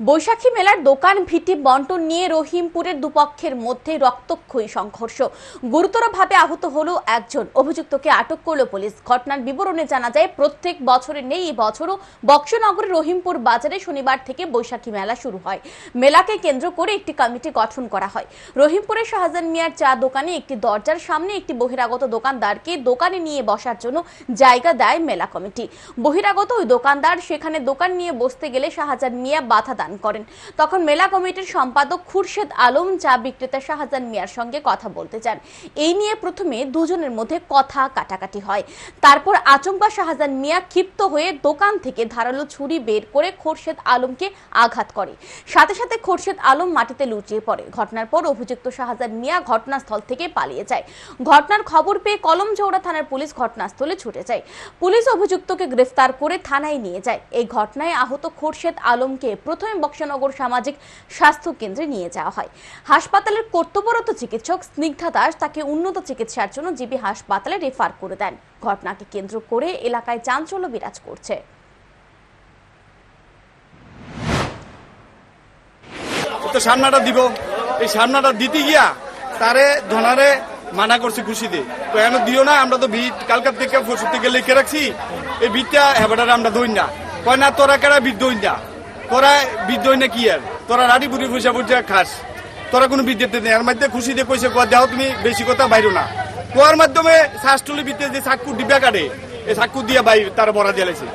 বৈশাখী মেলার দোকান ভিটি বন্টন নিয়ে রহিমপুরের দুপক্ষের মধ্যে রক্তক্ষয়ী সংঘর্ষ। গুরুতরভাবে আহত হলো একজন। অভিযুক্তকে আটক করল পুলিশ। ঘটনার বিবরণে জানা যায়, প্রত্যেক বছরের নেই, এই বছরও বক্সনগরের রহিমপুর বাজারে শনিবার থেকে বৈশাখী মেলা শুরু হয়। মেলাকে কেন্দ্র করে একটি কমিটি গঠন করা হয়। রহিমপুরের শাহজান মিয়ার চা দোকানে একটি দরজার সামনে একটি বহিরাগত দোকানদারকে দোকানে নিয়ে বসার জন্য জায়গা দেয় মেলা কমিটি। বহিরাগত ওই দোকানদার, সেখানে দোকান নিয়ে বসতে গেলে শাহজান মিয়া বাধা দান করেন। তখন মেলা কমিটির সম্পাদক খুরশেদ আলম চা বিক্রেতা শাহজাহান মিয়ার সঙ্গে কথা বলতে চান। এই নিয়ে প্রথমে দুজনের মধ্যে কথা কাটাকাটি হয়। তারপর আচমকা শাহজাহান মিয়া ক্ষিপ্ত হয়ে দোকান থেকে ধারালো ছুরি বের করে খোরশেদ আলমকে আঘাত করে। সাথে সাথে খোরশেদ আলম মাটিতে লুটিয়ে পড়ে। ঘটনার পর অভিযুক্ত শাহজাহান মিয়া ঘটনাস্থল থেকে পালিয়ে যায়। ঘটনার খবর পেয়ে কলমচৌড়া থানার পুলিশ ঘটনাস্থলে ছুটে যায়। পুলিশ অভিযুক্তকে গ্রেফতার করে থানায় নিয়ে যায়। এই ঘটনায় আহত খোরশেদ আলমকে প্রথমে বক্সনগর সামাজিক স্বাস্থ্য কেন্দ্রে নিয়ে যাওয়া হয়। হাসপাতালের কর্তব্যরত চিকিৎসক স্নিগ্ধা দাস তাকে উন্নত চিকিৎসার জন্য জিবি হাসপাতালে রেফার করে দেন। ঘটনাকে কেন্দ্র করে এলাকায় চাঞ্চল্য বিরাজ করছে। তো সামনাটা দিব। এই সামনাটা দিতে গিয়া তারে ধনারে মানা করছে খুশিতে। তো এখন দিও না, আমরা তো ভিট কালকার থেকে পরশু থেকে লিখে রাখছি। এই ভিটটা হেবাটারে আমরা দই না কয় না, তোরা কেরা ভিট দই না তোরা বিদ্যই না কি আর? তোরা রাডি বুড়ি পয়সা পয়সা খাস। তোরা কোনো বিদ্যুৎ নেই। এর মধ্যে দিয়ে কইছে, কোয়া যাও তুমি বেশি কথা বাইরো না। কোয়ার মাধ্যমে শ্বাসটুলি ভিতরে যে চাক্কু ডিব্বা কাটে এই সাক্ষু দিয়ে বাইর তারা বড়া জ্বালাইছে